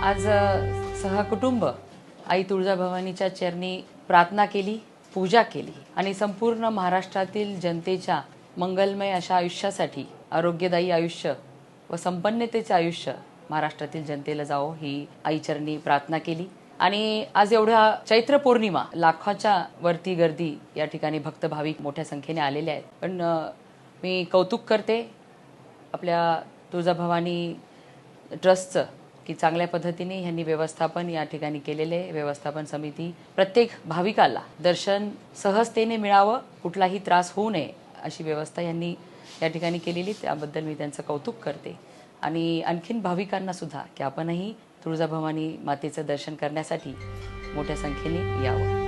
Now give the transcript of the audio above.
आज सहकुटुंब आई तुळजाभवानीच्या चरणी प्रार्थना केली पूजा केली आणि संपूर्ण महाराष्ट्रातील जनतेच्या मंगलमय अशा आयुष्यासाठी आरोग्यदायी आयुष्य व संपन्नतेचे आयुष्य महाराष्ट्रातील जनतेला जावो ही आईचरणी प्रार्थना केली. आणि आज एवढ्या चैत्र पौर्णिमा लाखाच्या वरती गर्दी या ठिकाणी भक्त भाविक मोठ्या संख्येने आलेले आहेत. पण मी कौतुक करते आपल्या तुळजाभवानी ट्रस्टचं की चांगल्या पद्धतीने ह्यांनी व्यवस्थापन या ठिकाणी केलेले व्यवस्थापन समिती प्रत्येक भाविकाला दर्शन सहजतेने मिळावं कुठलाही त्रास होऊ नये अशी व्यवस्था यांनी या ठिकाणी केलेली त्याबद्दल मी त्यांचं कौतुक करते. आणि आणखीन भाविकांना सुद्धा की आपणही तुळजाभवानी मातेचं दर्शन करण्यासाठी मोठ्या संख्येने यावं.